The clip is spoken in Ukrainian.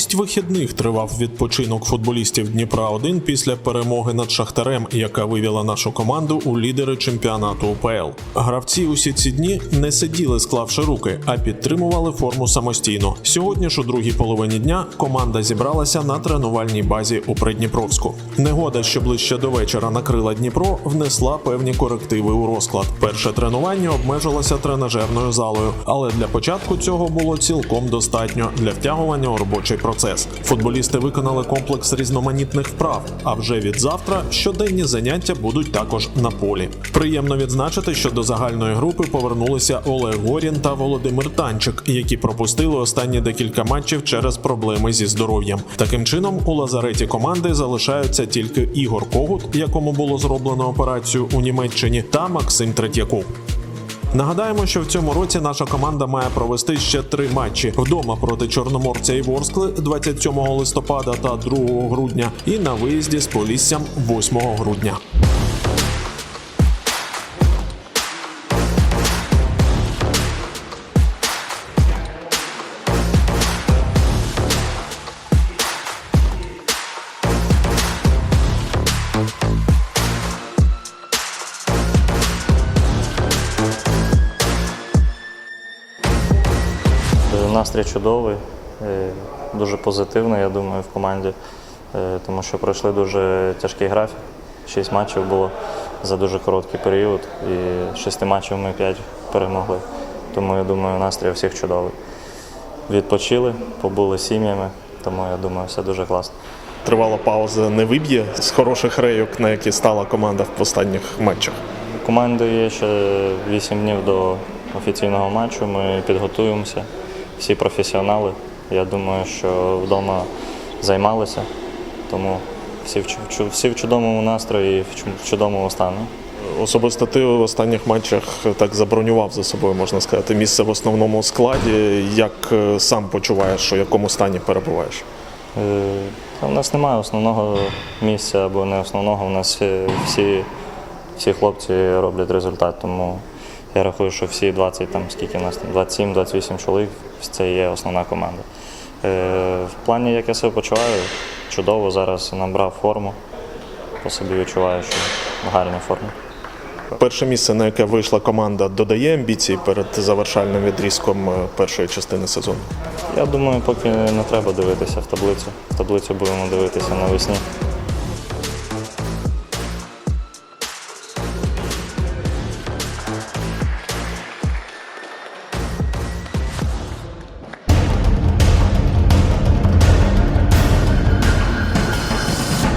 Шість вихідних тривав відпочинок футболістів Дніпра 1 після перемоги над Шахтарем, яка вивела нашу команду у лідери чемпіонату УПЛ. Гравці усі ці дні не сиділи, склавши руки, а підтримували форму самостійно. Сьогодні ж у другій половині дня команда зібралася на тренувальній базі у Придніпровську. Негода, що ближче до вечора накрила Дніпро, внесла певні корективи у розклад. Перше тренування обмежилося тренажерною залою, але для початку цього було цілком достатньо для втягування у робочий процес. Футболісти виконали комплекс різноманітних вправ. А вже від завтра щоденні заняття будуть також на полі. Приємно відзначити, що до загальної групи повернулися Олег Горін та Володимир Танчик, які пропустили останні декілька матчів через проблеми зі здоров'ям. Таким чином, у лазареті команди залишаються тільки Ігор Когут, якому було зроблено операцію у Німеччині, та Максим Третьяков. Нагадаємо, що в цьому році наша команда має провести ще три матчі вдома проти Чорноморця і Ворскли 27 листопада та 2 грудня, і на виїзді з Поліссям 8 грудня. Настрій чудовий, е, дуже позитивний, я думаю, в команді, е, тому що пройшли дуже тяжкий графік. Шість матчів було за дуже короткий період, і шести матчів ми п'ять перемогли. Тому я думаю, настрій у всіх чудовий. Відпочили, побули з сім'ями, тому я думаю, все дуже класно. Тривала пауза не виб'є з хороших рейок, на які стала команда в останніх матчах. Команди є ще 8 днів до офіційного матчу. Ми підготуємося, всі професіонали. Я думаю, що вдома займалися, тому всі в, всі в чудовому настрої і в чудовому стані. Особисто ти в останніх матчах так забронював за собою, можна сказати, місце в основному складі. Як е, сам почуваєш, в якому стані перебуваєш? Е, У нас немає основного місця або не основного. У нас е, всі, всі хлопці роблять результат, тому я рахую, що всі 20, там скільки у нас там 27-28 чоловік, це є основна команда. Е, В плані, як я себе почуваю, чудово зараз набрав форму. По собі відчуваю, що в гарній формі. Перше місце, на яке вийшла команда, додає амбіцій перед завершальним відрізком е, першої частини сезону. Я думаю, поки не треба дивитися в таблицю. В таблицю будемо дивитися навесні.